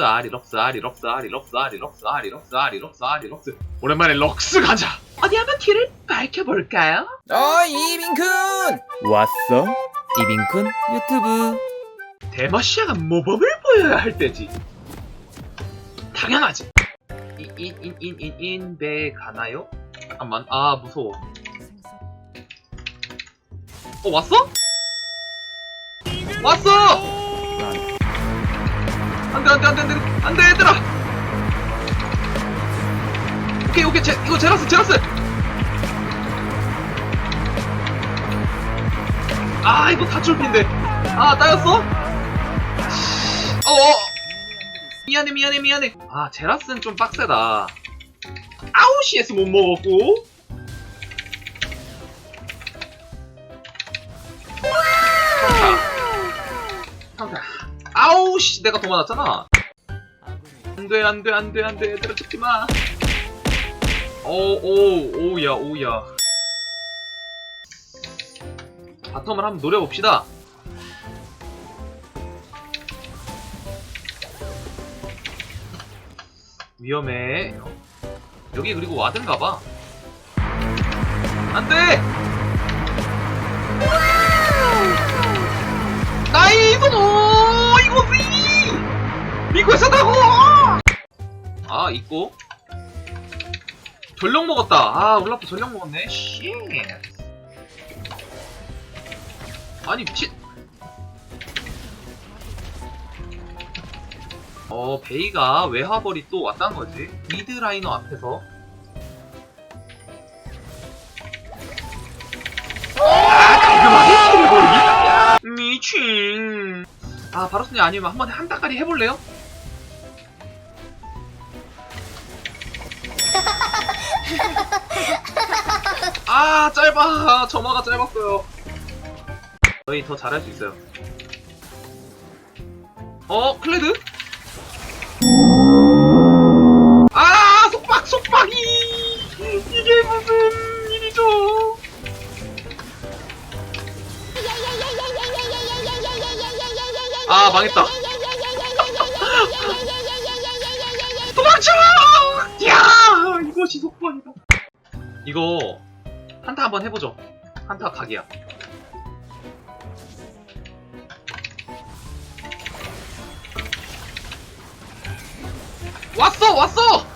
아리 럭스 아리 럭스 아리 럭스 아리 럭스 아리 럭스 아리 럭스 아리 럭스 오랜만에 럭스 가자 어디 한번 길을 밝혀볼까요? 어 이민쿤 왔어? 이빈쿤 유튜브 대마시아가 모범을 보여야 할 때지 당연하지 인인인인인배 가나요? 잠깐만 아 무서워 어 왔어? 왔어! 안돼 안돼 안돼 안돼 안돼 얘들아. 오케이 오케이 제, 이거 제라스 제라스. 아 이거 다출핀데. 아 따였어? 어어. 미안해 미안해 미안해. 아 제라스는 좀 빡세다. 아우시에서 못 먹었고 아우씨 내가 더 많았잖아. 안돼 안돼 안돼 안돼 얘들아 죽지마. 오오 오우야 오우야. 바텀을 한번 노려봅시다. 위험해. 여기 그리고 와든가봐. 안돼! 나이도노 있고. 전력 먹었다. 아 올라프 전력 먹었네. 쉣. 아니 미친 어 베이가 외화벌이 또 왔다는 거지? 미드 라이너 앞에서. 미친. 아 바로스님 아니면 한번 한 따까리 해볼래요? 아 짧아. 점화가 짧았어요. 저희 더 잘할 수 있어요. 어 클레드? 아 속박 속박이! 이게 무슨 일이죠? 아 망했다. 도망쳐 속박이다 이거 한타 한번 해보죠. 한타 각이야. 왔어 왔어!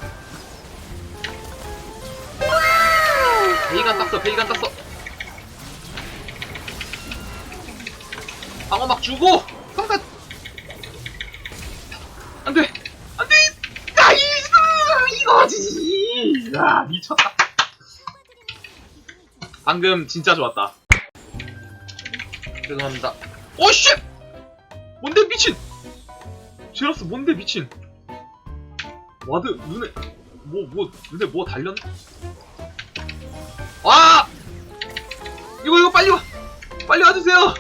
베이간 땄어 베이간 땄어. 방어 막 주고 상대! 안돼 안돼 나이스 이거지 야 미쳤다. 방금 진짜 좋았다. 죄송합니다. 오씨! 뭔데 미친? 제라스 뭔데 미친? 와드 눈에 뭐뭐 눈에 뭐 달렸나? 와 이거 이거 빨리 와! 빨리 와주세요!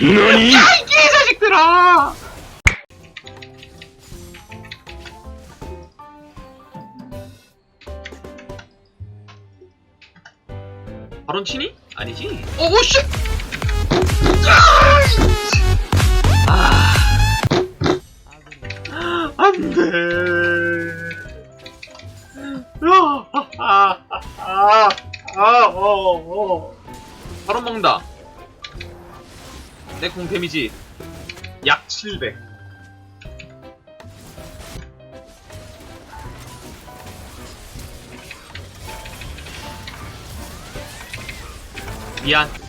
너니? 야이 개자식들아 바론 치니? 아니지? 어, 오, 씨! 아, 안 돼. 아, 아, 아, 아, 어, 어. 바론 먹는다. 내 공 데미지 약 700. 미안.